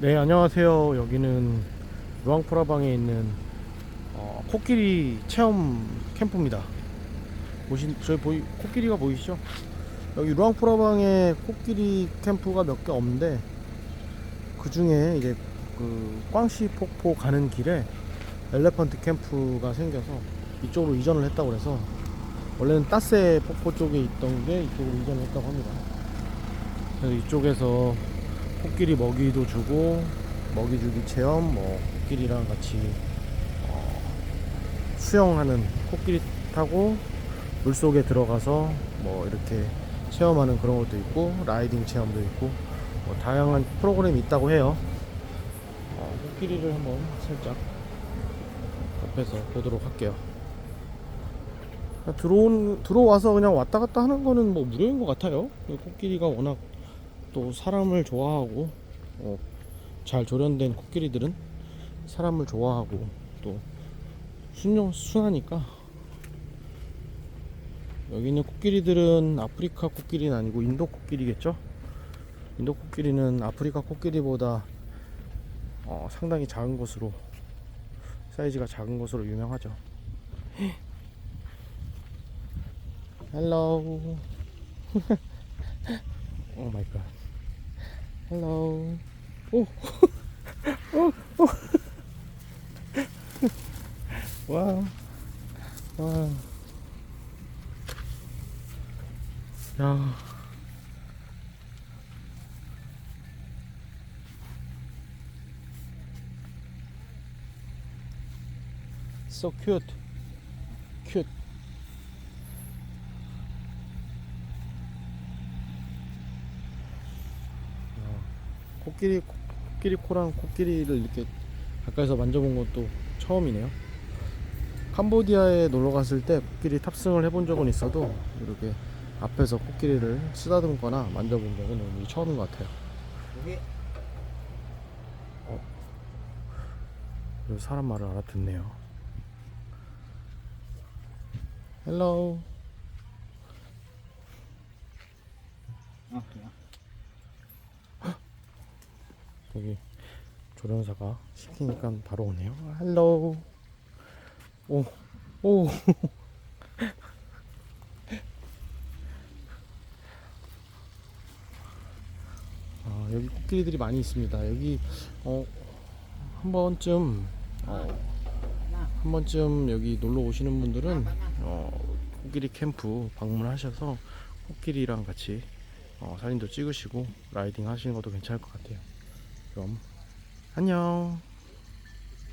네 안녕하세요. 여기는 루앙프라방에 있는 어, 코끼리 체험 캠프입니다. 보신 저희 보이 코끼리가 보이시죠? 여기 루앙프라방에 코끼리 캠프가 몇 개 없는데 그 중에 이제 그 꽝시 폭포 가는 길에 엘레펀트 캠프가 생겨서 이쪽으로 이전을 했다고 그래서 원래는 따세 폭포 쪽에 있던 게 이쪽으로 이전을 했다고 합니다. 그래서 이쪽에서 코끼리 먹이도 주고 먹이 주기 체험 뭐 코끼리랑 같이 어, 수영하는 코끼리 타고 물속에 들어가서 뭐 이렇게 체험하는 그런 것도 있고 라이딩 체험도 있고 뭐 다양한 프로그램이 있다고 해요. 어, 코끼리를 한번 살짝 옆에서 보도록 할게요. 들어온 들어와서 그냥 왔다 갔다 하는 거는 뭐 무료인 것 같아요. 코끼리가 워낙 또 사람을 좋아하고 어, 잘 조련된 코끼리들은 사람을 좋아하고 또 순용 순하니까 여기 있는 코끼리들은 아프리카 코끼리는 아니고 인도 코끼리겠죠? 인도 코끼리는 아프리카 코끼리보다 어, 상당히 작은 것으로 사이즈가 작은 것으로 유명하죠. 헬로. 오 마이 갓. 헬로. 오. 오. 오. 와. 와. 야. So cute. Cute. 코끼리 코끼리 코랑 코끼리를 이렇게 가까이서 만져본 것도 처음이네요. 캄보디아에 놀러 갔을 때 코끼리 탑승을 해본 적은 있어도 이렇게 앞에서 코끼리를 쓰다듬거나 만져본 적은 오늘 처음인 것 같아요. 여기 그리고 사람 말을 알아듣네요. 헬로. 아 그래요? 여기 조련사가 시키니까 바로 오네요. 헬로. 오. 오. 아, 여기 코끼리들이 많이 있습니다. 여기 어, 한 번쯤 어, 한 번쯤 여기 놀러 오시는 분들은 어, 코끼리 캠프 방문하셔서 코끼리랑 같이 어, 사진도 찍으시고 라이딩 하시는 것도 괜찮을 것 같아요. 그럼 안녕.